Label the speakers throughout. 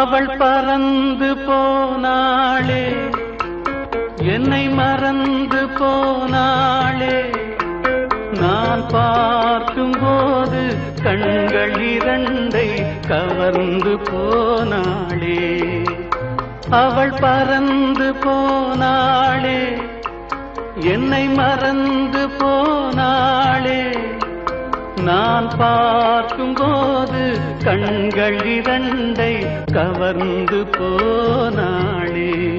Speaker 1: அவள் பறந்து போனாளே. என்னை மறந்து போனாளே. நான் பார்க்கும் போது கண்கள் இரண்டை கவர்ந்து போனாளே. அவள் பறந்து போனாளே. என்னை மறந்து போனாளே. நான் பார்க்கும் போது கண்கள் இரண்டை கவர்ந்து போனாளே.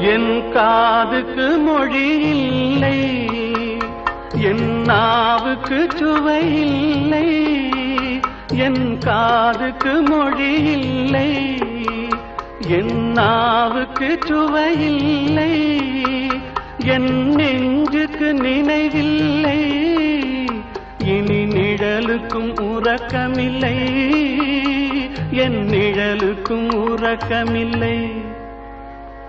Speaker 1: என் காதுக்கு மொழி இல்லை என் நாவுக்கு சுவை இல்லை என் காதுக்கு மொழி இல்லை என் நாவுக்கு சுவை இல்லை என் நெஞ்சுக்கு நினைவில்லை இனி நிழலுக்கும் உறக்கமில்லை என் நிழலுக்கும் உறக்கமில்லை.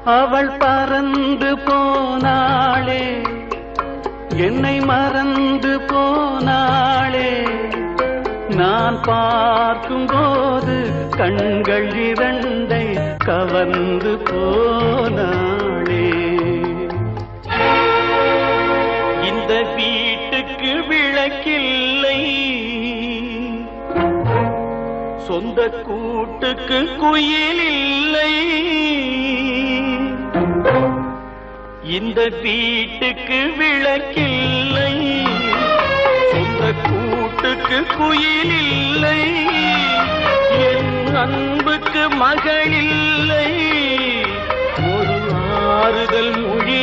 Speaker 1: அவள் பறந்து போனாளே. என்னை மறந்து போனாளே. நான் பார்க்கும்போது கண்கள் இரண்டை கவர்ந்து போனாளே. இந்த வீட்டுக்கு விளக்கில்லை. சொந்த கூட்டுக்கு குயிலில் இந்த வீட்டுக்கு விளக்கில்லை. இந்த கூட்டுக்கு குயில் இல்லை என் அன்புக்கு மகள் இல்லை ஒரு ஆறுதல் மொழி